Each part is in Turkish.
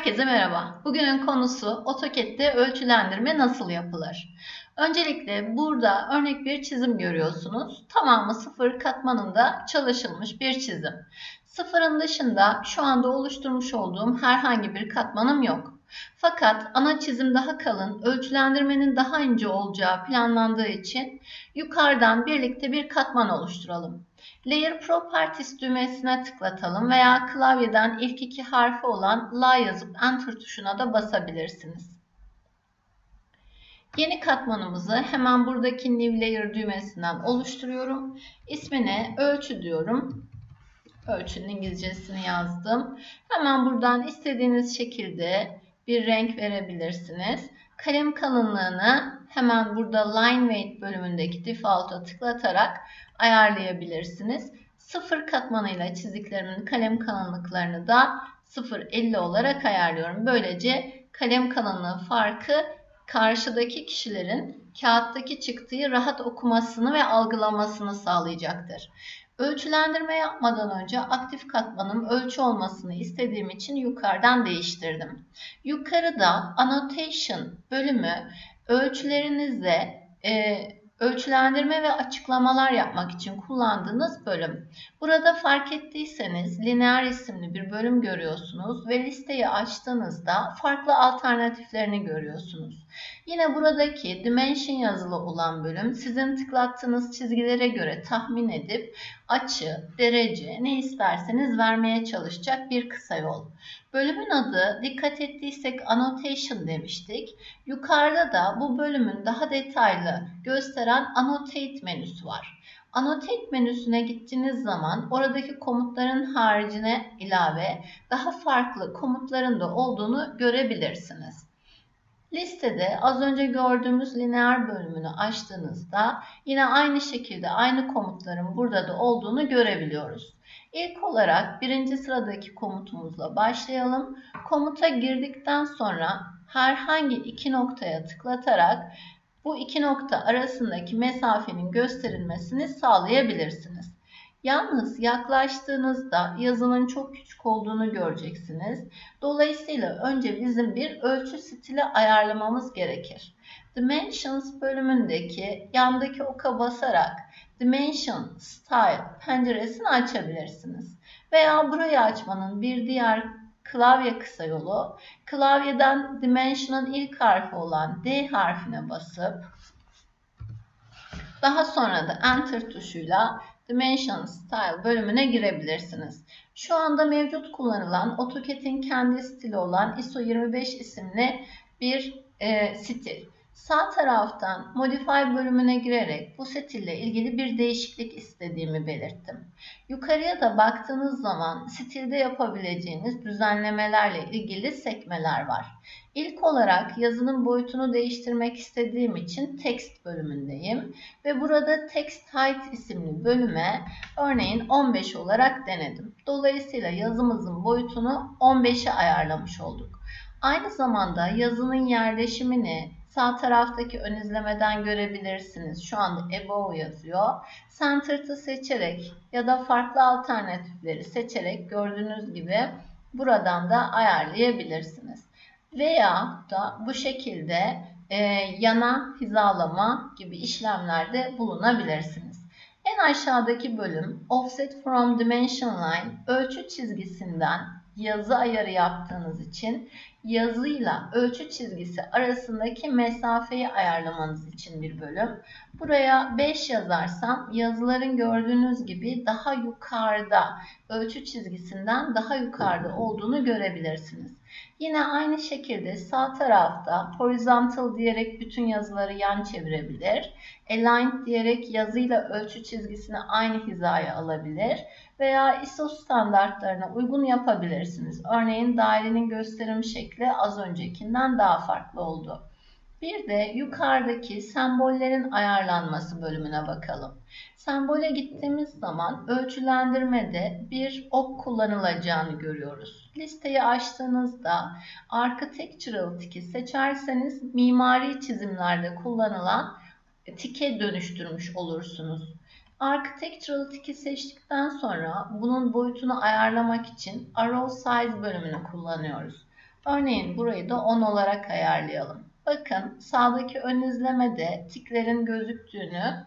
Herkese merhaba. Bugünün konusu AutoCAD'de ölçülendirme nasıl yapılır? Öncelikle burada örnek bir çizim görüyorsunuz. Tamamı sıfır katmanında çalışılmış bir çizim. Sıfırın dışında şu anda oluşturmuş olduğum herhangi bir katmanım yok. Fakat ana çizim daha kalın, ölçülendirmenin daha ince olacağı planlandığı için yukarıdan birlikte bir katman oluşturalım. Layer Properties düğmesine tıklatalım veya klavyeden ilk iki harfi olan La yazıp Enter tuşuna da basabilirsiniz. Yeni katmanımızı hemen buradaki New Layer düğmesinden oluşturuyorum. İsmine ölçü diyorum. Ölçünün İngilizcesini yazdım. Hemen buradan istediğiniz şekilde bir renk verebilirsiniz. Kalem kalınlığını hemen burada Line Weight bölümündeki default'a tıklatarak ayarlayabilirsiniz. Sıfır katmanıyla çiziklerimin kalem kalınlıklarını da 0.50 olarak ayarlıyorum. Böylece kalem kalınlığı farkı karşıdaki kişilerin kağıttaki çıktığı rahat okumasını ve algılamasını sağlayacaktır. Ölçülendirme yapmadan önce aktif katmanım ölçü olmasını istediğim için yukarıdan değiştirdim. Yukarıda annotation bölümü ölçülerinizde e, ölçülendirme ve açıklamalar yapmak için kullandığınız bölüm. Burada fark ettiyseniz lineer isimli bir bölüm görüyorsunuz ve listeyi açtığınızda farklı alternatiflerini görüyorsunuz. Yine buradaki dimension yazılı olan bölüm sizin tıklattığınız çizgilere göre tahmin edip açı, derece ne isterseniz vermeye çalışacak bir kısa yol. Bölümün adı dikkat ettiysek annotation demiştik. Yukarıda da bu bölümün daha detaylı gösteren annotate menüsü var. Annotate menüsüne gittiğiniz zaman oradaki komutların haricine ilave daha farklı komutların da olduğunu görebilirsiniz. Listede az önce gördüğümüz lineer bölümünü açtığınızda yine aynı şekilde aynı komutların burada da olduğunu görebiliyoruz. İlk olarak birinci sıradaki komutumuzla başlayalım. Komuta girdikten sonra herhangi iki noktaya tıklatarak bu iki nokta arasındaki mesafenin gösterilmesini sağlayabilirsiniz. Yalnız yaklaştığınızda yazının çok küçük olduğunu göreceksiniz. Dolayısıyla önce bizim bir ölçü stili ayarlamamız gerekir. Dimensions bölümündeki yandaki oka basarak Dimension Style penceresini açabilirsiniz. Veya burayı açmanın bir diğer klavye kısa yolu klavyeden Dimension'ın ilk harfi olan D harfine basıp daha sonra da Enter tuşuyla Dimension Style bölümüne girebilirsiniz. Şu anda mevcut kullanılan AutoCAD'in kendi stili olan ISO 25 isimli bir e, stil. Sağ taraftan Modify bölümüne girerek bu stille ilgili bir değişiklik istediğimi belirttim. Yukarıya da baktığınız zaman stilde yapabileceğiniz düzenlemelerle ilgili sekmeler var. İlk olarak yazının boyutunu değiştirmek istediğim için text bölümündeyim ve burada text height isimli bölüme örneğin 15 olarak denedim. Dolayısıyla yazımızın boyutunu 15'e ayarlamış olduk. Aynı zamanda yazının yerleşimini Sağ taraftaki ön izlemeden görebilirsiniz. Şu anda above yazıyor. Centered'ı seçerek ya da farklı alternatifleri seçerek gördüğünüz gibi buradan da ayarlayabilirsiniz. Veya da bu şekilde e, yana hizalama gibi işlemlerde bulunabilirsiniz. En aşağıdaki bölüm Offset from Dimension Line ölçü çizgisinden yazı ayarı yaptığınız için yazıyla ölçü çizgisi arasındaki mesafeyi ayarlamanız için bir bölüm. Buraya 5 yazarsam yazıların gördüğünüz gibi daha yukarıda ölçü çizgisinden daha yukarıda olduğunu görebilirsiniz. Yine aynı şekilde sağ tarafta horizontal diyerek bütün yazıları yan çevirebilir. Aligned diyerek yazıyla ölçü çizgisini aynı hizaya alabilir veya ISO standartlarına uygun yapabilirsiniz. Örneğin dairenin gösterim şekli az öncekinden daha farklı oldu. Bir de yukarıdaki sembollerin ayarlanması bölümüne bakalım. Sembole gittiğimiz zaman ölçülendirmede bir ok kullanılacağını görüyoruz. Listeyi açtığınızda Architectural tiki seçerseniz mimari çizimlerde kullanılan tike dönüştürmüş olursunuz. Architectural tiki seçtikten sonra bunun boyutunu ayarlamak için Arrow Size bölümünü kullanıyoruz. Örneğin burayı da 10 olarak ayarlayalım. Bakın sağdaki ön izlemede tiklerin gözüktüğünü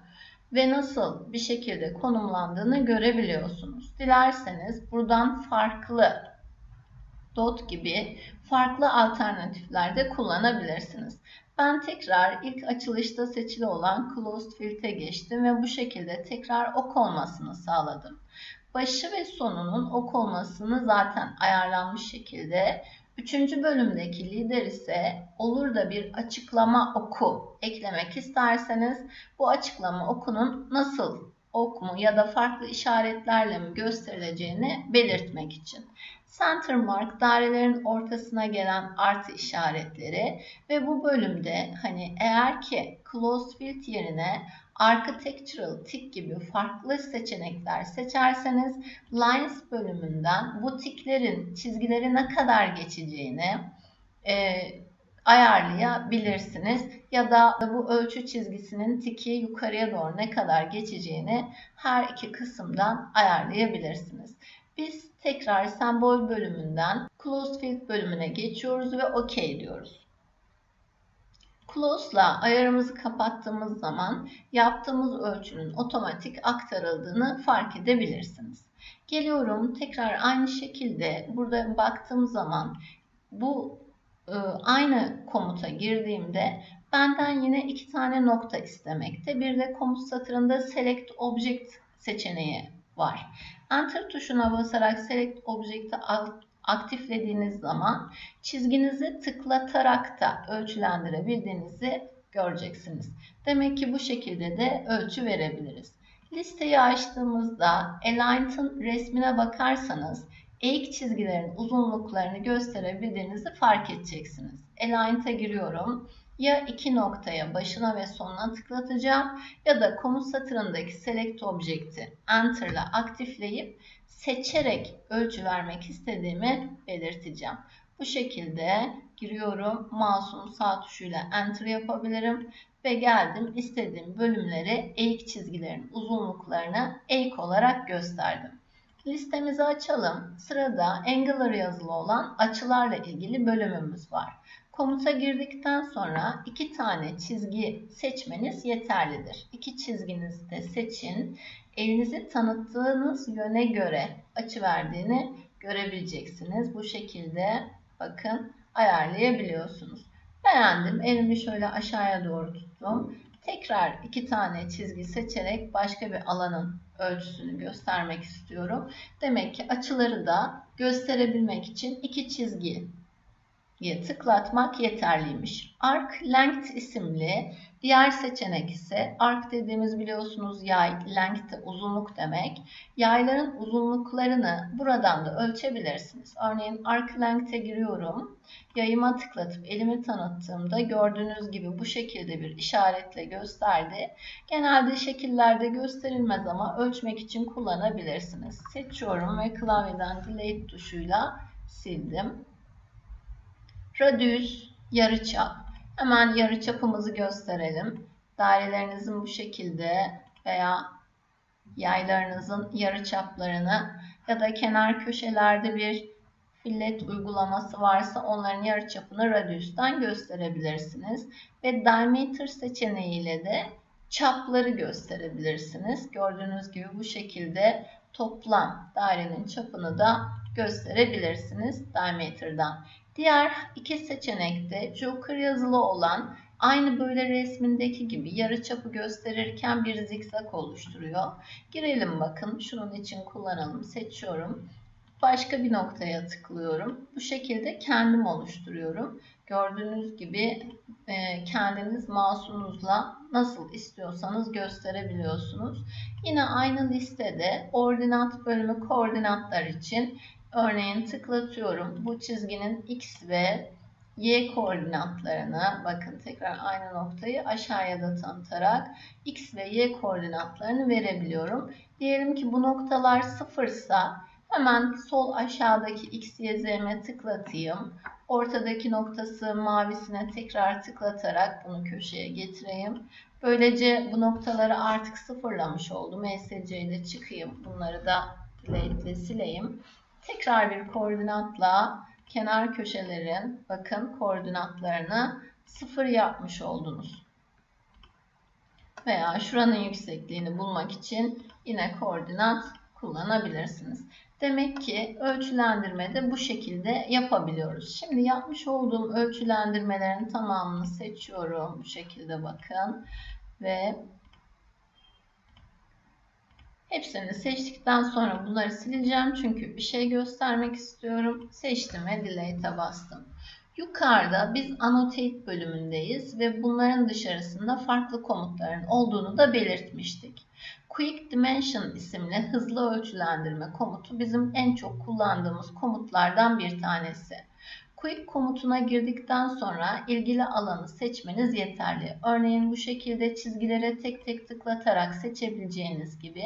ve nasıl bir şekilde konumlandığını görebiliyorsunuz. Dilerseniz buradan farklı dot gibi farklı alternatifler de kullanabilirsiniz. Ben tekrar ilk açılışta seçili olan Closed Field'e geçtim ve bu şekilde tekrar ok olmasını sağladım. Başı ve sonunun ok olmasını zaten ayarlanmış şekilde Üçüncü bölümdeki lider ise olur da bir açıklama oku eklemek isterseniz bu açıklama okunun nasıl ok mu ya da farklı işaretlerle mi gösterileceğini belirtmek için. Center mark dairelerin ortasına gelen artı işaretleri ve bu bölümde hani eğer ki closed field yerine architectural tick gibi farklı seçenekler seçerseniz lines bölümünden bu tiklerin çizgileri ne kadar geçeceğini e, ayarlayabilirsiniz. Ya da bu ölçü çizgisinin tiki yukarıya doğru ne kadar geçeceğini her iki kısımdan ayarlayabilirsiniz. Biz tekrar sembol bölümünden closed field bölümüne geçiyoruz ve OK diyoruz. Close'la ayarımızı kapattığımız zaman yaptığımız ölçünün otomatik aktarıldığını fark edebilirsiniz. Geliyorum tekrar aynı şekilde burada baktığım zaman bu e, aynı komuta girdiğimde benden yine iki tane nokta istemekte. Bir de komut satırında select object seçeneği var. Enter tuşuna basarak Select Object'i aktiflediğiniz zaman çizginizi tıklatarak da ölçülendirebildiğinizi göreceksiniz. Demek ki bu şekilde de ölçü verebiliriz. Listeyi açtığımızda Aligned'ın resmine bakarsanız eğik çizgilerin uzunluklarını gösterebildiğinizi fark edeceksiniz. Aligned'a giriyorum ya iki noktaya başına ve sonuna tıklatacağım ya da komut satırındaki select object'i enter ile aktifleyip seçerek ölçü vermek istediğimi belirteceğim. Bu şekilde giriyorum. Mouse'un sağ tuşuyla enter yapabilirim ve geldim istediğim bölümleri eğik çizgilerin uzunluklarını eğik olarak gösterdim. Listemizi açalım. Sırada Angular yazılı olan açılarla ilgili bölümümüz var. Komuta girdikten sonra iki tane çizgi seçmeniz yeterlidir. İki çizginizi de seçin. Elinizi tanıttığınız yöne göre açı verdiğini görebileceksiniz. Bu şekilde bakın ayarlayabiliyorsunuz. Beğendim. Elimi şöyle aşağıya doğru tuttum. Tekrar iki tane çizgi seçerek başka bir alanın ölçüsünü göstermek istiyorum. Demek ki açıları da gösterebilmek için iki çizgi tıklatmak yeterliymiş. Arc Length isimli diğer seçenek ise arc dediğimiz biliyorsunuz yay, length de uzunluk demek. Yayların uzunluklarını buradan da ölçebilirsiniz. Örneğin arc length'e giriyorum. Yayıma tıklatıp elimi tanıttığımda gördüğünüz gibi bu şekilde bir işaretle gösterdi. Genelde şekillerde gösterilmez ama ölçmek için kullanabilirsiniz. Seçiyorum ve klavyeden delete tuşuyla sildim. Radius yarıçap. Hemen yarıçapımızı gösterelim. Dairelerinizin bu şekilde veya yaylarınızın yarıçaplarını ya da kenar köşelerde bir fillet uygulaması varsa onların yarıçapını radius'tan gösterebilirsiniz. Ve diameter seçeneğiyle de çapları gösterebilirsiniz. Gördüğünüz gibi bu şekilde toplam dairenin çapını da gösterebilirsiniz diameter'dan. Diğer iki seçenekte Joker yazılı olan aynı böyle resmindeki gibi yarıçapı gösterirken bir zikzak oluşturuyor. Girelim bakın. Şunun için kullanalım. Seçiyorum. Başka bir noktaya tıklıyorum. Bu şekilde kendim oluşturuyorum. Gördüğünüz gibi e, kendiniz mouse'unuzla nasıl istiyorsanız gösterebiliyorsunuz. Yine aynı listede ordinat bölümü koordinatlar için Örneğin tıklatıyorum. Bu çizginin x ve y koordinatlarını bakın tekrar aynı noktayı aşağıya da tanıtarak x ve y koordinatlarını verebiliyorum. Diyelim ki bu noktalar sıfırsa hemen sol aşağıdaki x, y, z'me tıklatayım. Ortadaki noktası mavisine tekrar tıklatarak bunu köşeye getireyim. Böylece bu noktaları artık sıfırlamış oldum. MSC ile çıkayım. Bunları da delete ile sileyim tekrar bir koordinatla kenar köşelerin bakın koordinatlarını sıfır yapmış oldunuz. Veya şuranın yüksekliğini bulmak için yine koordinat kullanabilirsiniz. Demek ki ölçülendirmede bu şekilde yapabiliyoruz. Şimdi yapmış olduğum ölçülendirmelerin tamamını seçiyorum. Bu şekilde bakın. Ve hepsini seçtikten sonra bunları sileceğim. Çünkü bir şey göstermek istiyorum. Seçtim ve delete'e bastım. Yukarıda biz annotate bölümündeyiz ve bunların dışarısında farklı komutların olduğunu da belirtmiştik. Quick Dimension isimli hızlı ölçülendirme komutu bizim en çok kullandığımız komutlardan bir tanesi. Quick komutuna girdikten sonra ilgili alanı seçmeniz yeterli. Örneğin bu şekilde çizgilere tek tek tıklatarak seçebileceğiniz gibi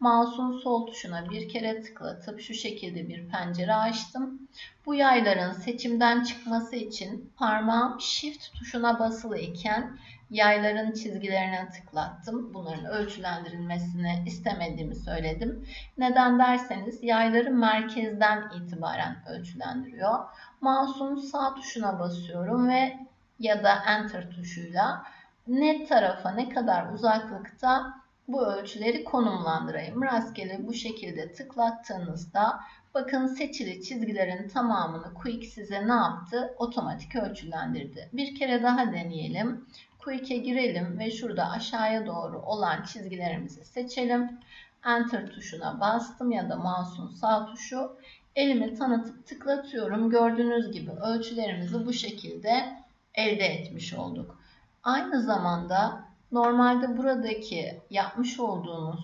mouse'un sol tuşuna bir kere tıklatıp şu şekilde bir pencere açtım. Bu yayların seçimden çıkması için parmağım Shift tuşuna basılı iken yayların çizgilerine tıklattım. Bunların ölçülendirilmesini istemediğimi söyledim. Neden derseniz yayları merkezden itibaren ölçülendiriyor. Mouse'un sağ tuşuna basıyorum ve ya da Enter tuşuyla net tarafa ne kadar uzaklıkta bu ölçüleri konumlandırayım. Rastgele bu şekilde tıklattığınızda bakın seçili çizgilerin tamamını Quick size ne yaptı? Otomatik ölçülendirdi. Bir kere daha deneyelim. Quick'e girelim ve şurada aşağıya doğru olan çizgilerimizi seçelim. Enter tuşuna bastım ya da mouse'un sağ tuşu. Elimi tanıtıp tıklatıyorum. Gördüğünüz gibi ölçülerimizi bu şekilde elde etmiş olduk. Aynı zamanda normalde buradaki yapmış olduğunuz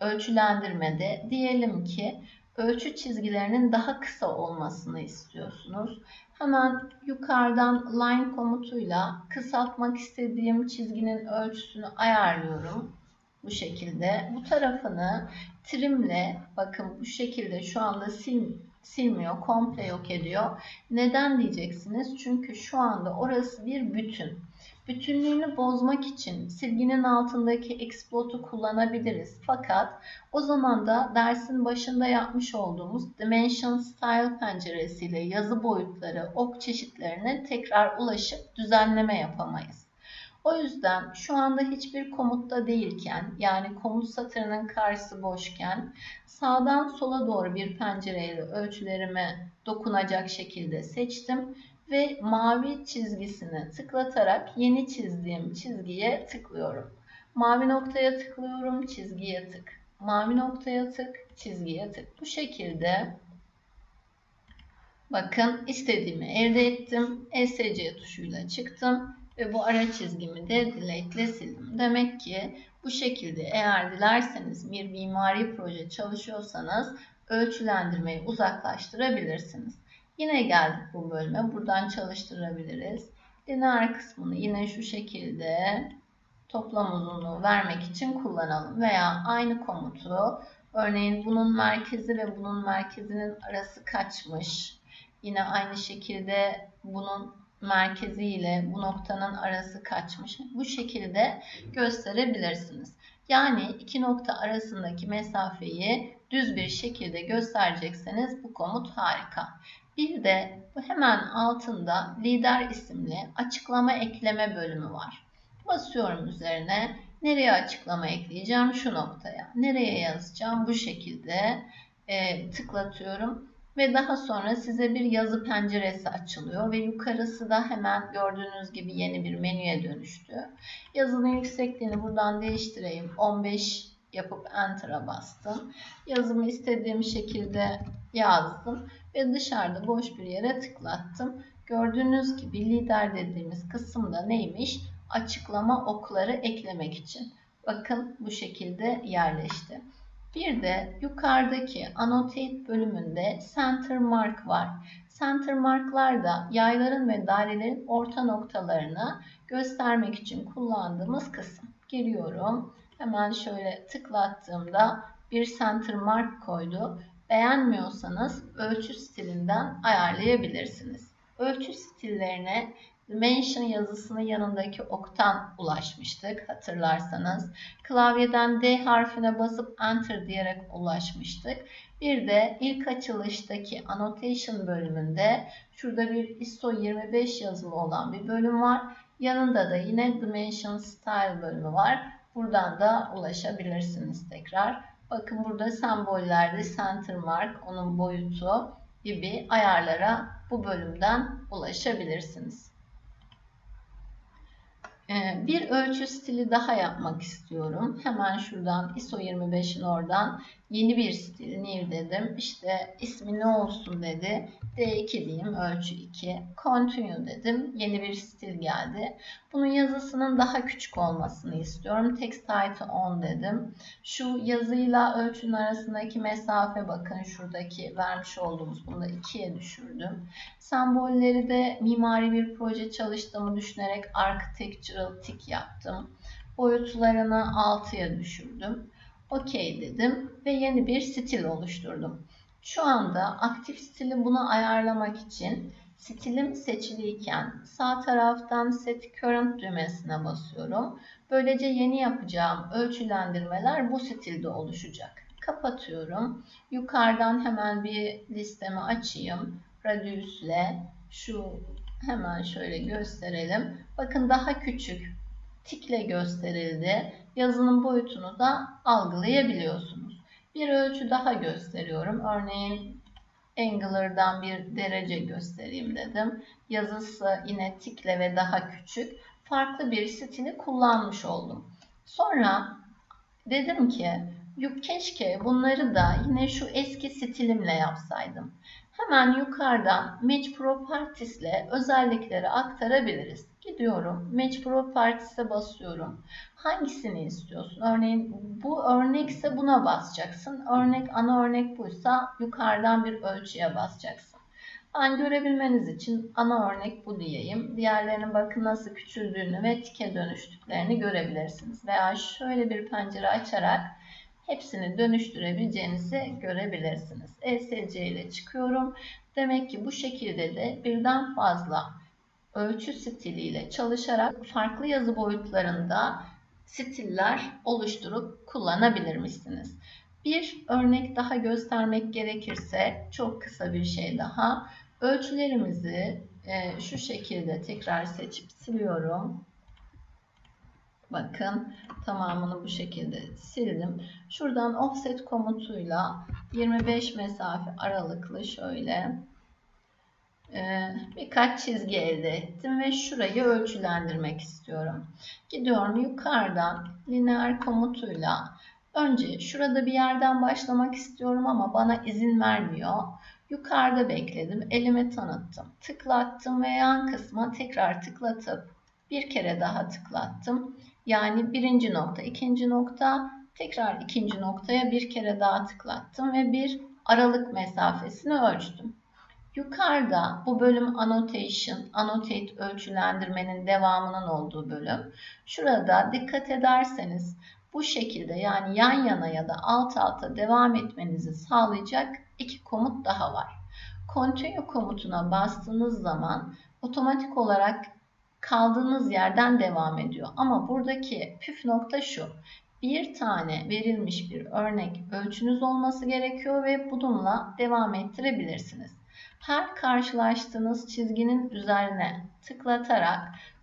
ölçülendirmede diyelim ki ölçü çizgilerinin daha kısa olmasını istiyorsunuz. Hemen yukarıdan line komutuyla kısaltmak istediğim çizginin ölçüsünü ayarlıyorum. Bu şekilde. Bu tarafını trimle bakın bu şekilde şu anda sil, silmiyor. Komple yok ediyor. Neden diyeceksiniz? Çünkü şu anda orası bir bütün. Bütünlüğünü bozmak için silginin altındaki explode'u kullanabiliriz. Fakat o zaman da dersin başında yapmış olduğumuz Dimension Style penceresiyle yazı boyutları, ok çeşitlerine tekrar ulaşıp düzenleme yapamayız. O yüzden şu anda hiçbir komutta değilken yani komut satırının karşısı boşken sağdan sola doğru bir pencereyle ölçülerimi dokunacak şekilde seçtim ve mavi çizgisini tıklatarak yeni çizdiğim çizgiye tıklıyorum. Mavi noktaya tıklıyorum, çizgiye tık. Mavi noktaya tık, çizgiye tık. Bu şekilde bakın istediğimi elde ettim. ESC tuşuyla çıktım ve bu ara çizgimi de delete ile sildim. Demek ki bu şekilde eğer dilerseniz bir mimari proje çalışıyorsanız ölçülendirmeyi uzaklaştırabilirsiniz. Yine geldik bu bölüme. Buradan çalıştırabiliriz. Lineer kısmını yine şu şekilde toplam uzunluğu vermek için kullanalım. Veya aynı komutu örneğin bunun merkezi ve bunun merkezinin arası kaçmış. Yine aynı şekilde bunun merkezi ile bu noktanın arası kaçmış. Bu şekilde gösterebilirsiniz. Yani iki nokta arasındaki mesafeyi düz bir şekilde gösterecekseniz bu komut harika. Bir de hemen altında lider isimli açıklama ekleme bölümü var. Basıyorum üzerine. Nereye açıklama ekleyeceğim? Şu noktaya. Nereye yazacağım? Bu şekilde e, tıklatıyorum. Ve daha sonra size bir yazı penceresi açılıyor ve yukarısı da hemen gördüğünüz gibi yeni bir menüye dönüştü. Yazının yüksekliğini buradan değiştireyim. 15 yapıp Enter'a bastım. Yazımı istediğim şekilde yazdım ve dışarıda boş bir yere tıklattım. Gördüğünüz gibi lider dediğimiz kısımda neymiş? Açıklama okları eklemek için. Bakın bu şekilde yerleşti. Bir de yukarıdaki Annotate bölümünde Center Mark var. Center Marklar da yayların ve dairelerin orta noktalarını göstermek için kullandığımız kısım. Giriyorum. Hemen şöyle tıklattığımda bir Center Mark koydu. Beğenmiyorsanız ölçü stilinden ayarlayabilirsiniz. Ölçü stillerine Dimension yazısının yanındaki oktan ulaşmıştık hatırlarsanız. Klavyeden D harfine basıp Enter diyerek ulaşmıştık. Bir de ilk açılıştaki annotation bölümünde şurada bir ISO 25 yazılı olan bir bölüm var. Yanında da yine Dimension Style bölümü var. Buradan da ulaşabilirsiniz tekrar. Bakın burada sembollerde center mark, onun boyutu gibi ayarlara bu bölümden ulaşabilirsiniz. Ee, bir ölçü stili daha yapmak istiyorum. Hemen şuradan ISO 25'in oradan yeni bir stil new dedim. İşte ismi ne olsun dedi. D2 diyeyim ölçü 2. Continue dedim. Yeni bir stil geldi. Bunun yazısının daha küçük olmasını istiyorum. Text height 10 dedim. Şu yazıyla ölçünün arasındaki mesafe bakın şuradaki vermiş olduğumuz bunu da 2'ye düşürdüm. Sembolleri de mimari bir proje çalıştığımı düşünerek architectural tick yaptım. Boyutlarını 6'ya düşürdüm. OK dedim ve yeni bir stil oluşturdum. Şu anda aktif stili bunu ayarlamak için stilim seçiliyken sağ taraftan Set Current düğmesine basıyorum. Böylece yeni yapacağım ölçülendirmeler bu stilde oluşacak. Kapatıyorum. Yukarıdan hemen bir listemi açayım. Radius ile şu hemen şöyle gösterelim. Bakın daha küçük tikle gösterildi. Yazının boyutunu da algılayabiliyorsunuz. Bir ölçü daha gösteriyorum. Örneğin Angular'dan bir derece göstereyim dedim. Yazısı yine tikle ve daha küçük. Farklı bir stili kullanmış oldum. Sonra dedim ki keşke bunları da yine şu eski stilimle yapsaydım. Hemen yukarıdan Match Properties ile özellikleri aktarabiliriz. Gidiyorum. Match Properties'e basıyorum. Hangisini istiyorsun? Örneğin bu örnekse buna basacaksın. Örnek ana örnek buysa yukarıdan bir ölçüye basacaksın. Ben görebilmeniz için ana örnek bu diyeyim. Diğerlerinin bakın nasıl küçüldüğünü ve tike dönüştüklerini görebilirsiniz. Veya şöyle bir pencere açarak hepsini dönüştürebileceğinizi görebilirsiniz. ESC ile çıkıyorum. Demek ki bu şekilde de birden fazla ölçü stiliyle çalışarak farklı yazı boyutlarında stiller oluşturup kullanabilir misiniz? Bir örnek daha göstermek gerekirse çok kısa bir şey daha. Ölçülerimizi e, şu şekilde tekrar seçip siliyorum. Bakın tamamını bu şekilde sildim. Şuradan offset komutuyla 25 mesafe aralıklı şöyle e, birkaç çizgi elde ettim ve şurayı ölçülendirmek istiyorum. Gidiyorum yukarıdan lineer komutuyla önce şurada bir yerden başlamak istiyorum ama bana izin vermiyor. Yukarıda bekledim, elimi tanıttım, tıklattım ve yan kısma tekrar tıklatıp bir kere daha tıklattım. Yani birinci nokta, ikinci nokta, tekrar ikinci noktaya bir kere daha tıklattım ve bir aralık mesafesini ölçtüm. Yukarıda bu bölüm annotation, annotate ölçülendirmenin devamının olduğu bölüm. Şurada dikkat ederseniz bu şekilde yani yan yana ya da alt alta devam etmenizi sağlayacak iki komut daha var. Continue komutuna bastığınız zaman otomatik olarak kaldığınız yerden devam ediyor. Ama buradaki püf nokta şu. Bir tane verilmiş bir örnek ölçünüz olması gerekiyor ve bununla devam ettirebilirsiniz. Her karşılaştığınız çizginin üzerine tıklatarak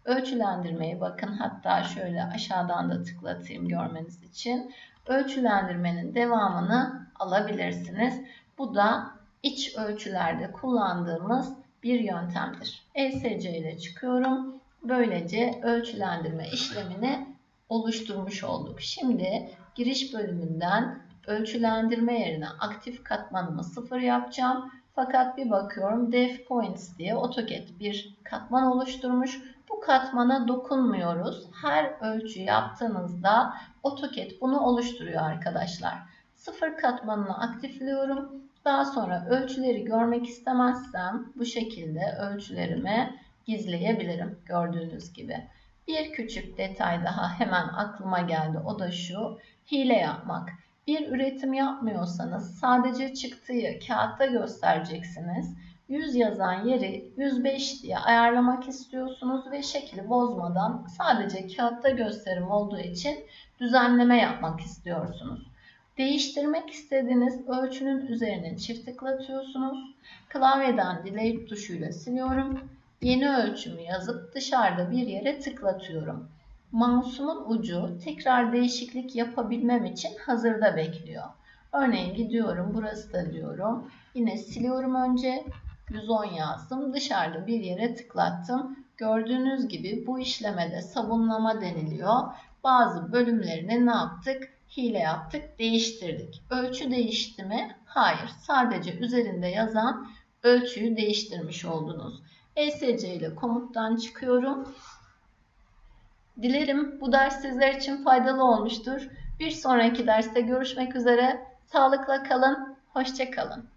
ölçülendirmeyi bakın hatta şöyle aşağıdan da tıklatayım görmeniz için ölçülendirmenin devamını alabilirsiniz. Bu da iç ölçülerde kullandığımız bir yöntemdir. ESC ile çıkıyorum. Böylece ölçülendirme işlemini oluşturmuş olduk. Şimdi giriş bölümünden ölçülendirme yerine aktif katmanımı sıfır yapacağım. Fakat bir bakıyorum def points diye AutoCAD bir katman oluşturmuş. Bu katmana dokunmuyoruz. Her ölçü yaptığınızda AutoCAD bunu oluşturuyor arkadaşlar. Sıfır katmanını aktifliyorum. Daha sonra ölçüleri görmek istemezsem bu şekilde ölçülerimi gizleyebilirim gördüğünüz gibi. Bir küçük detay daha hemen aklıma geldi. O da şu. Hile yapmak. Bir üretim yapmıyorsanız sadece çıktığı kağıtta göstereceksiniz. 100 yazan yeri 105 diye ayarlamak istiyorsunuz ve şekli bozmadan sadece kağıtta gösterim olduğu için düzenleme yapmak istiyorsunuz. Değiştirmek istediğiniz ölçünün üzerine çift tıklatıyorsunuz. Klavyeden delete tuşuyla siliyorum. Yeni ölçümü yazıp dışarıda bir yere tıklatıyorum. Mouse'umun ucu tekrar değişiklik yapabilmem için hazırda bekliyor. Örneğin gidiyorum burası da diyorum. Yine siliyorum önce. 110 yazdım. Dışarıda bir yere tıklattım. Gördüğünüz gibi bu işlemede sabunlama deniliyor. Bazı bölümlerini ne yaptık? Hile yaptık, değiştirdik. Ölçü değişti mi? Hayır. Sadece üzerinde yazan ölçüyü değiştirmiş oldunuz. ESC ile komuttan çıkıyorum. Dilerim bu ders sizler için faydalı olmuştur. Bir sonraki derste görüşmek üzere. Sağlıkla kalın, hoşça kalın.